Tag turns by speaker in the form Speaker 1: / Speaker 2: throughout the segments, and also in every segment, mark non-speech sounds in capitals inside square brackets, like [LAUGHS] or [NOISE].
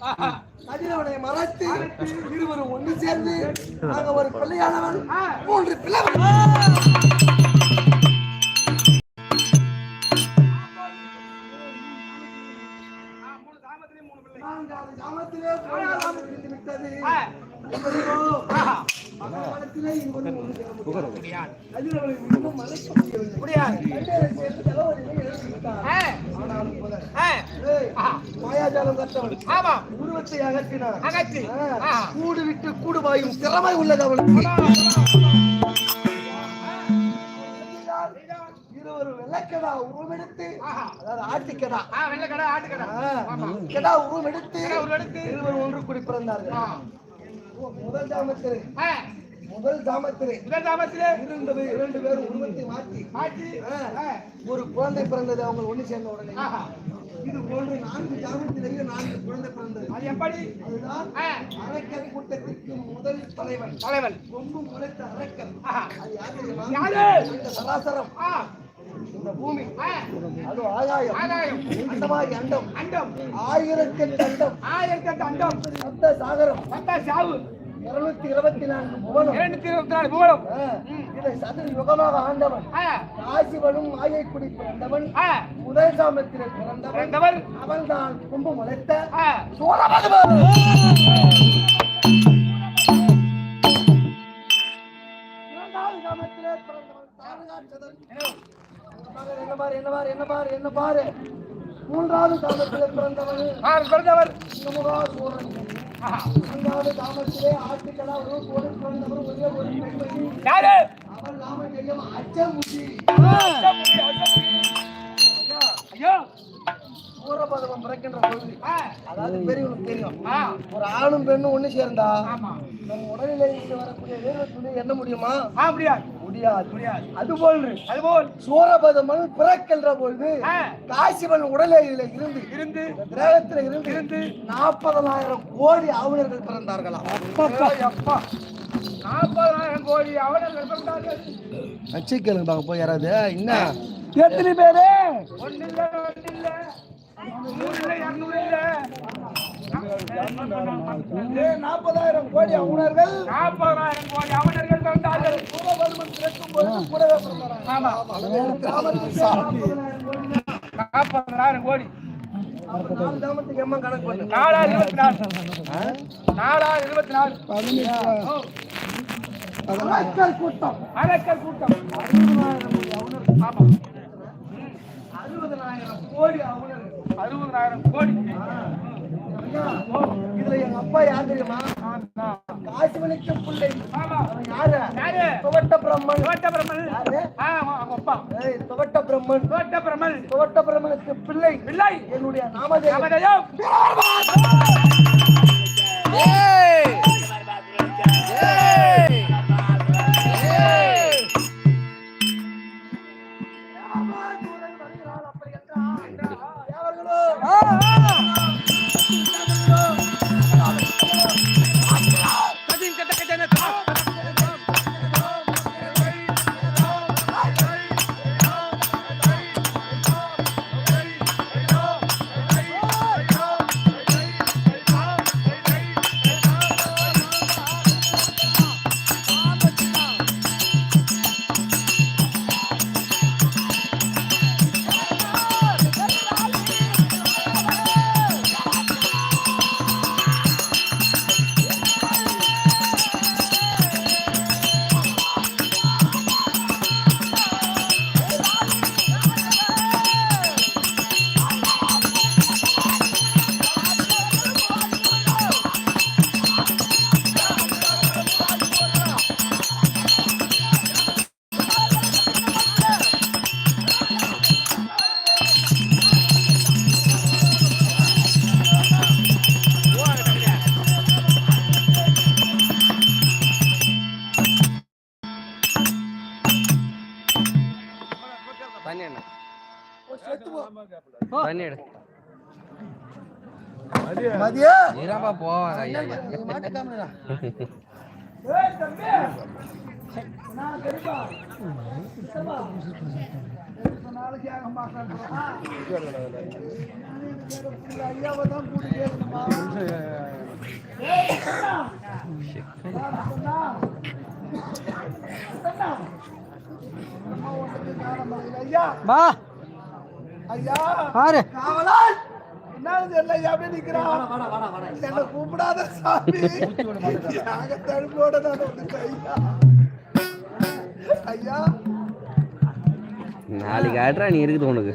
Speaker 1: கதிரவனை மறைத்து இருவரும் ஒன்று சேர்ந்து நாங்க ஒரு பிள்ளையானவன் மூன்று நான்காவது கிராமத்திலே உருவத்தை அகற்றினார்.
Speaker 2: அகற்றி.
Speaker 1: கூடு விட்டு கூடு பாயும் திறமை உள்ளது அவளுக்கு. இருவரும் வெள்ளக்கடா உருவெடுத்து அதாவது ஆட்டுக்கடா.
Speaker 2: வெள்ளக்கடை ஆட்டுக்கடை.
Speaker 1: ஆ, கெடா உருவெடுத்து
Speaker 2: உருவெடுத்து.
Speaker 1: இருவர் ஒன்று கூடி பிறந்தார்கள். முதல் ஜாமத்திலே முதல் ஜாமத்திலே
Speaker 2: கிராமத்திலே
Speaker 1: இரண்டு பேர் இரண்டு பேரும் உருவத்தை மாற்றி. ஆ, ஒரு குழந்தை பிறந்தது அவங்க ஒண்ணு சேர்ந்த உடனே. இது போன்று நான்கு ஜாமத்திலேயே நான்கு குழந்தை பிறந்தது.
Speaker 2: அது எப்படி?
Speaker 1: அதுதான்
Speaker 2: ஆ.
Speaker 1: அரக்கன் கூட்டத்திற்கு முதல் தலைவன்.
Speaker 2: தலைவன்.
Speaker 1: கொம்பு முளைத்த அரக்கன்
Speaker 2: ஆஹா.
Speaker 1: அது யார்? இந்த சராசரம். இந்த பூமி.
Speaker 2: ஆ,
Speaker 1: அது ஆகாயம்.
Speaker 2: ஆகாயம்.
Speaker 1: அண்டமாகி அண்டம்.
Speaker 2: அண்டம்.
Speaker 1: ஆயிரத்தி எட்டு அண்டம்.
Speaker 2: ஆயிரத்தி எட்டு அண்டம்.
Speaker 1: சப்த சாகரம்.
Speaker 2: சாவு.
Speaker 1: இருநூத்தி இருபத்தி நான்கு புவனம்
Speaker 2: இருபத்தி நாலு
Speaker 1: இதை சதுர யுகமாக ஆண்டவன்
Speaker 2: ஆ,
Speaker 1: காசிவனும் மாயை குடி பிறந்தவன் முதல் சாமத்திலே பிறந்தவன்
Speaker 2: பிறந்தவர்
Speaker 1: அவன்தான் கொம்பு முளைத்த
Speaker 2: ஆ,
Speaker 1: சோழபகவான். இரண்டாவது சாமத்திலே பிறந்தவன் தாரகாட்சதன். என்ன பாரு என்ன பாரு என்ன பாரு என்ன பாரு மூன்றாவது தாமத்திலே பிறந்தவன்.
Speaker 2: பிறந்தவர்
Speaker 1: சூரன் தாமத்திலே ஆட்டுக்கடா ஒரு கோடி பிறந்தவர் ஒரே ஒரு பெண்மணி அவள் நாம தெரியும் அச்சமுடி
Speaker 2: ஐயோ.
Speaker 1: சூரபதவம் பிறக்கின்ற பொழுது அதாவது பெரியவனுக்கு தெரியும். ஒரு ஆணும் பெண்ணும் ஒண்ணு சேர்ந்தா
Speaker 2: ஆமா.
Speaker 1: நம்ம உடலிலே இருந்து வரக்கூடிய துளி என்ன முடியுமா?
Speaker 2: ஆ முடியாது.
Speaker 1: முடியாது. அதுபோல்
Speaker 2: அதுபோல்
Speaker 1: சூரபதமன் பிறக்கின்ற பொழுது காசிவன் உடலில இருந்து.
Speaker 2: இருந்து.
Speaker 1: கிரகத்துல இருந்து
Speaker 2: இருந்து.
Speaker 1: நாற்பதனாயிரம் கோடி ஆவுணர்கள் பிறந்தார்களாம்.
Speaker 2: அப்பா நாற்பதாயிரம் கோடி அவர்கள் பிறந்தார்கள்.
Speaker 1: நச்சு கேளுங்க பாக்க போய் யாராவது என்ன?
Speaker 2: எத்தனை பேரு? ஒன்னு இல்ல ரெண்டு இல்ல நூறு இல்ல இருநூறு இல்ல
Speaker 1: நாற்பதாயிரம் கோடி ஆவுணர்கள்.
Speaker 2: நாற்பதாயிரம் கோடி அவனர்கள் பிறந்தார்கள்
Speaker 1: சூரபதமன் பிறக்கும் பொழுது கூடவே பிறந்தாராம்.
Speaker 2: ஆமா.
Speaker 1: கிராமத்துக்கு 40,000 கோடி.
Speaker 2: நாற்பதாயிரம் கோடி.
Speaker 1: நாலு கிராமத்துக்கு எம்மன் கணக்கு பண்ணு
Speaker 2: நாலா இருபத்தி நாலு நாலா. இருபத்தி நாலு
Speaker 1: அரக்கர் கூட்டம்.
Speaker 2: அரக்கர் கூட்டம்.
Speaker 1: அறுபதாயிரம் கோடி அவுணர்கள்
Speaker 2: ஆமா
Speaker 1: அறுபதனாயிரம் கோடி அவுணர்கள்
Speaker 2: அறுபதாயிரம் கோடி
Speaker 1: ஐயா, இதுல எங்க அப்பா யார் தெரியுமா
Speaker 2: ஆமா.
Speaker 1: காசிவனுக்கு பிள்ளை. யாரு? துவட்ட பிரம்மன்.
Speaker 2: ஆமா அவங்க அப்பா.
Speaker 1: துவட்ட பிரம்மன்
Speaker 2: தோட்ட பிரமல்
Speaker 1: துவட்ட பிரம்மனுக்கு பிள்ளை.
Speaker 2: பிள்ளை.
Speaker 1: என்னுடைய நாமதேவன்
Speaker 2: அவரையும்
Speaker 1: மதியா
Speaker 3: போவாங்க ஐயா
Speaker 2: வா.
Speaker 1: ஐயா
Speaker 2: பாரு.
Speaker 1: காவலால். தெரியல ஐயா அப்படியே நிக்கிறான் என்ன கூப்பிடாத சாமி. [LAUGHS] நாங்க தடுப்போட நான் வந்துட்டேன் ஐயா. ஐயா.
Speaker 3: நாளைக்கு ஆட்ரா நீ இருக்குது உனக்கு.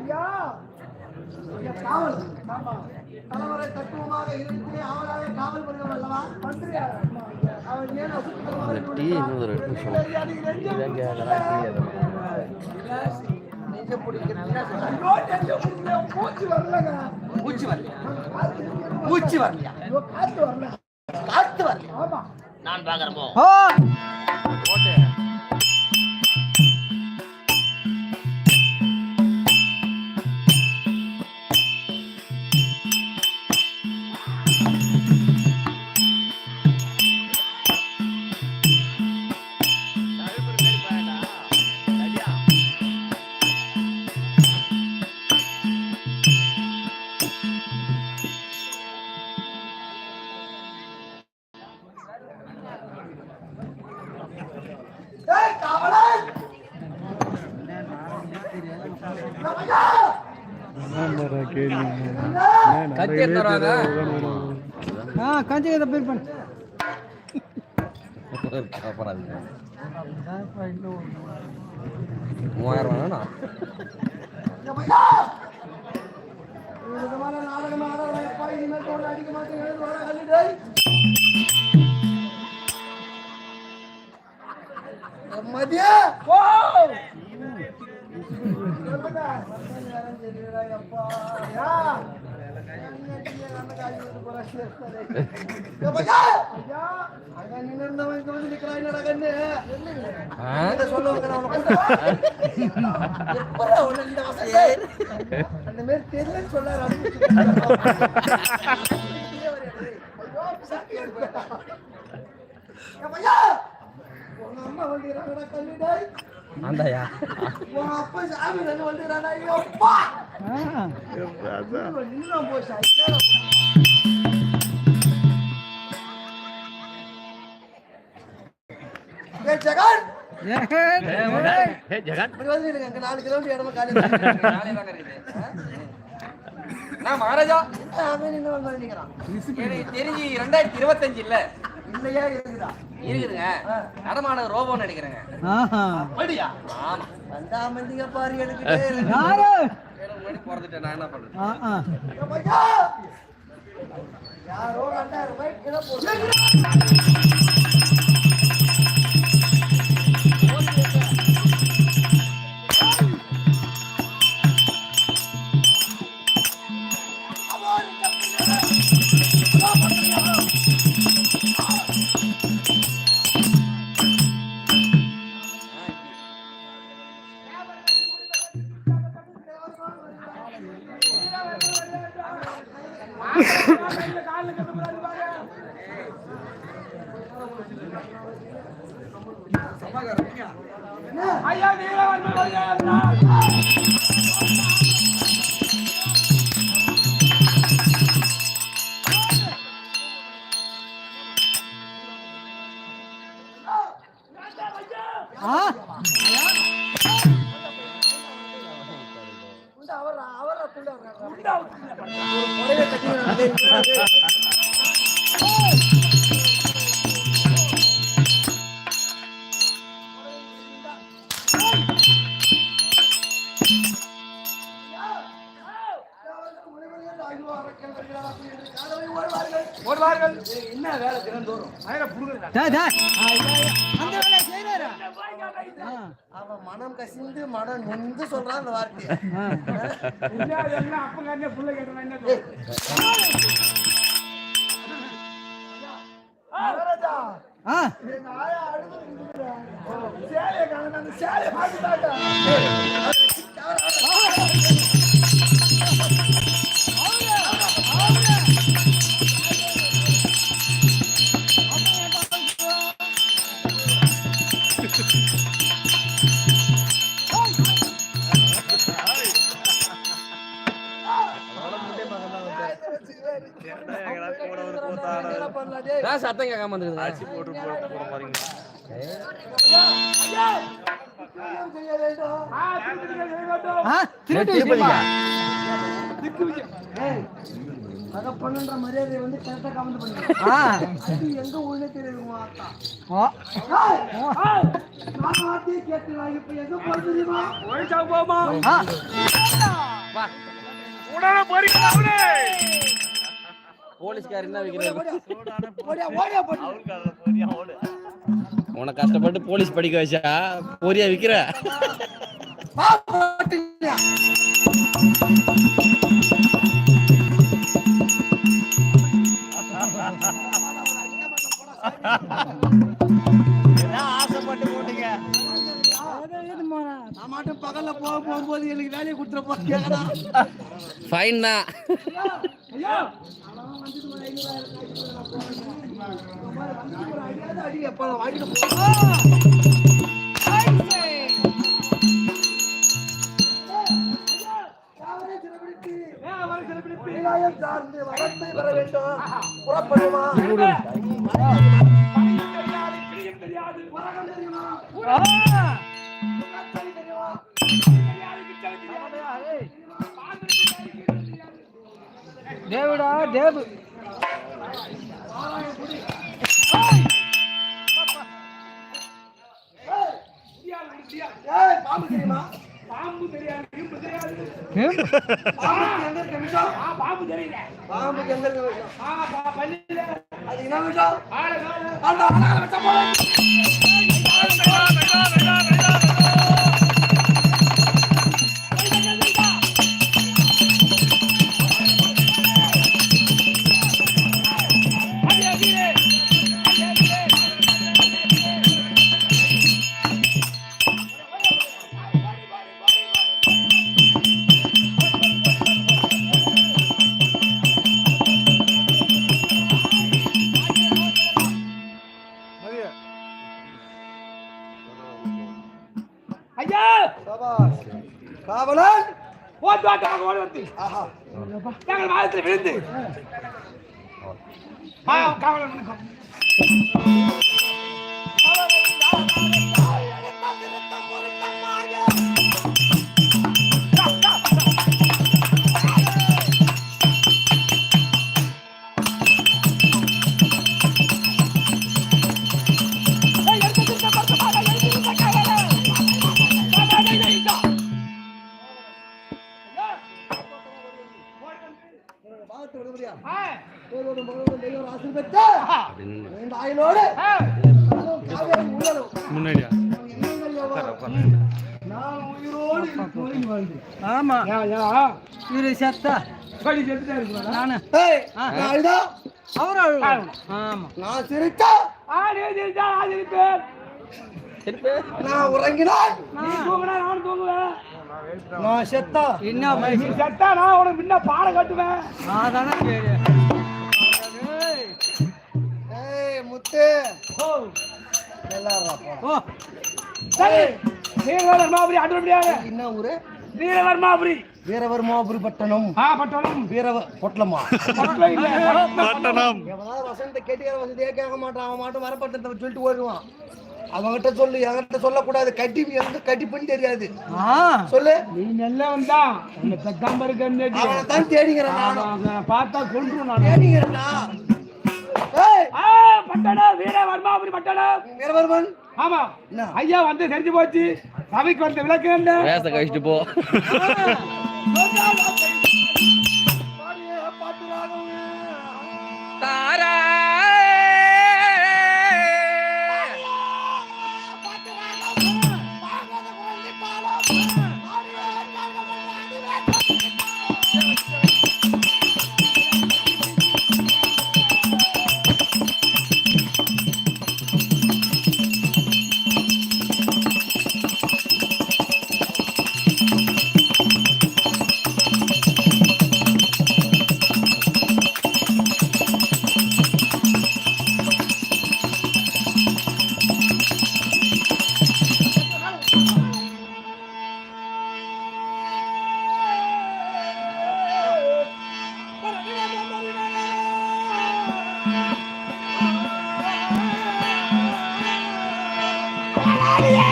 Speaker 1: ஐயா, காவல். ஆமா. தலைவரை தத்துவமாக இருந்தே அவராக காவல் புரிந்தவர் அல்லவா? அவன் ஏன். மூச்சு வரலங்க.
Speaker 4: மூச்சு வரலையா மூச்சு வரலையா
Speaker 1: காத்து வரல.
Speaker 4: காத்து. நான் பாக்குறப்போ
Speaker 2: ஓ
Speaker 4: கத்தி எடுத்துறாங்க
Speaker 2: ஆ கஞ்சி இதை பேர் பண்ணு
Speaker 3: மூவாயிரம் வேணா
Speaker 1: அடிக்க மாட்டேன் மதியா போ சொல்லுங்க. நேரம் தெரியல, எப்பா. ஐயா. எப்பா, ஐயா. அங்க நின்னுருந்தவன் இங்க வந்து நிக்கிறான், அந்த மாதிரி தெரியலன்னு உங்க அம்மா வந்து
Speaker 3: ஆந்தாயா
Speaker 1: அப்பா சாமி ரெண்டு வந்துக்கிறாடா ஐயோ அப்பா
Speaker 2: ஆ
Speaker 1: இன்னும் போச்சு ஜெகன்
Speaker 2: ஜெகன்
Speaker 1: நாலு கிலோமீட்டர் இடமா காலையில்
Speaker 4: நான் மகாராஜா தெரிஞ்சு ரெண்டாயிரத்தி இருபத்தஞ்சு இல்ல
Speaker 1: இல்லையா இருக்குதா
Speaker 4: இருக்குதுங்க. நடமான ரோபோன்னு நினைக்கிறேங்க.
Speaker 2: ஆஹா.
Speaker 1: அப்படியா?
Speaker 4: ஆமா.
Speaker 1: வந்தா மந்திங்க பாரு எனக்கு
Speaker 2: யாரு?
Speaker 4: பிறந்துட்டேன் நான் என்ன
Speaker 1: ஐயா! யாரோ ரெண்டாயிரம் ரூபாய் கீழே போட்டு
Speaker 2: ஆ
Speaker 4: ஓடுவார்கள் என்ன வேலை தினந்தோறும்?
Speaker 2: அந்த செய்யறாரா
Speaker 1: அவன் மனம் கசிந்து மனம் நொந்து சொல்றான் அந்த மகாராஜா, எங்க ஆயா அழுது நிக்குதுடா. சேலையை காணுங்க, அந்த சேலையை மாட்டிட்டாங்க. பண்ணலாம் செய்ய வேண்டும்.
Speaker 2: ஆ,
Speaker 5: திருட்டு விஷயமா?
Speaker 2: திக்கு விஷயம்.
Speaker 1: ஏய் அத பண்ணுன்ற மரியாதை வந்து கரெக்டா கமெண்ட் பண்ணுங்க எங்க உள்ளே தெரியுமா நான் இப்ப எங்க
Speaker 2: ஒழிச்சா போமா? உடனே போறீங்களா
Speaker 3: போலீஸ்கார் என்ன
Speaker 1: போட்டு
Speaker 3: உனக்கு கஷ்டப்பட்டு போலீஸ் படிக்க வச்சா பொரியா விக்கிற?
Speaker 1: வா போட்டுங்க? நான் மட்டும் பகல்ல போக போகும்போது எனக்கு வேலையை கொடுத்துட போறேன்
Speaker 3: ஃபைன் தான்.
Speaker 1: சார்ந்து வளத்தை பெற வேண்டும் புறப்படுமா
Speaker 2: தெரியாது,
Speaker 1: தெரியுமா தெரியுமா
Speaker 5: தேவுடா தேவு
Speaker 1: பாம்பு தெரியுமா
Speaker 2: பாம்பு தெரியாது, இரும்பு தெரியாது. நாங்கள் வாதத்தில் விழுந்து. ஆ.
Speaker 5: இவரு செத்தா
Speaker 2: சொல்லி செத்துட்டே இருக்கிறாரா?
Speaker 5: நானு.
Speaker 1: ஏய் நான் அழுதா
Speaker 5: அவரு. ஆமா.
Speaker 1: நான் சிரித்தா
Speaker 2: ஆ, நீ சிரிச்சா நான் சிரிப்பேன்.
Speaker 1: நான் உறங்கினால்?
Speaker 2: நீ தூங்குனா நானும் தூங்குவேன்.
Speaker 1: நான் செத்தா?
Speaker 5: என்ன
Speaker 2: நீ செத்தா நான் உனக்கு முன்ன பாடம் கட்டுவேன்.
Speaker 5: அதானே கேடு
Speaker 1: ஏய். முத்து.
Speaker 2: ஓ.
Speaker 1: இருப்பா
Speaker 5: ஓ.
Speaker 2: சரி. வீரவர்மாபுரி அடுபடியாக
Speaker 1: என்ன ஊரு?
Speaker 2: வீரவர்மாபுரி
Speaker 1: வீரவர்மாபுரி பட்டணம்
Speaker 2: ஆ பட்டணம்.
Speaker 1: வீரவ பொட்டலமா
Speaker 2: பட்டணம்.
Speaker 1: எவனாவது வசந்த கேட்டுக்கிற வசதியே கேட்க மாட்டான். அவன் மட்டும் வரப்பட்டத்தை சொல்லிட்டு ஓடுவான் அவன்கிட்ட சொல்லு என்கிட்ட சொல்லக்கூடாது. கட்டி எங்க கட்டிப்புன்னு தெரியாது.
Speaker 5: ஆ.
Speaker 1: சொல்லு.
Speaker 2: நீ நல்லவன் தான் உன்னை பெத்தாம இருக்கேன்னு
Speaker 1: அவனை தான் தேடிங்கிறேன்
Speaker 2: பார்த்தா நான்.
Speaker 1: தேடிங்கிறேன்டா ஏய்.
Speaker 2: ஆ பட்டணம். வீரவர்மாபுரி பட்டணம்
Speaker 1: வீரவர்மன்.
Speaker 2: ஆமா.
Speaker 1: என்ன?
Speaker 2: ஐயா வந்து தெரிஞ்சு போச்சு. சபைக்கு வந்த விளக்கு என்ன?
Speaker 3: கழிச்சிட்டு போ. தாரா
Speaker 1: ஆ Hallelujah!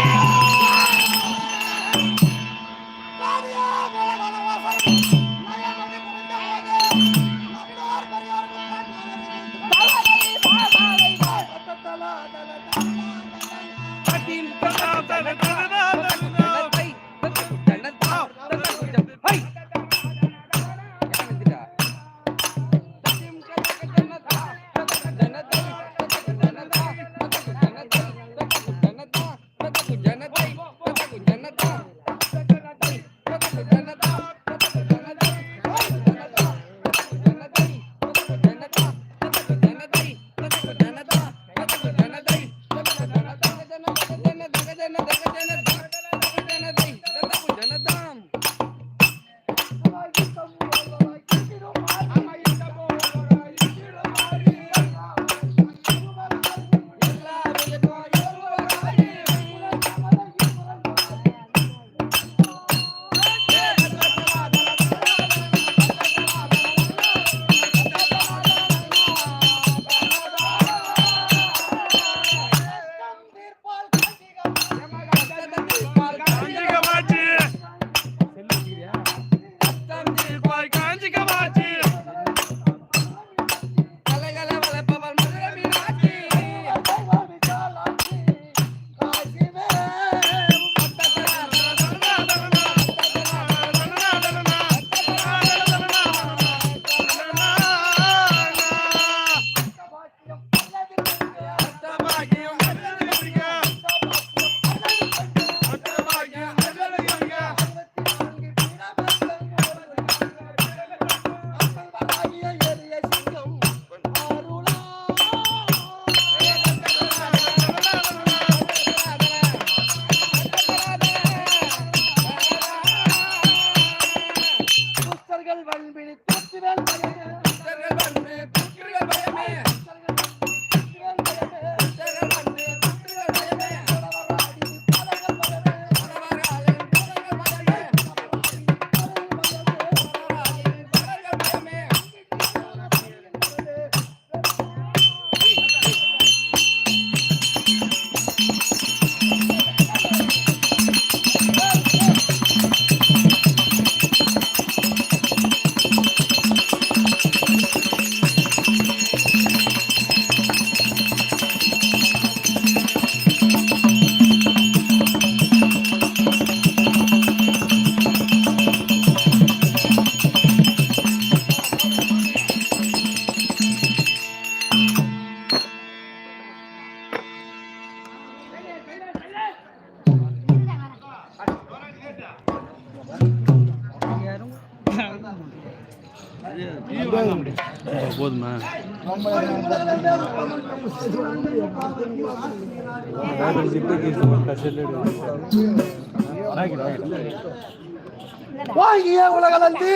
Speaker 2: ಹೋಗಿ ಉಳಗಲಂತಿ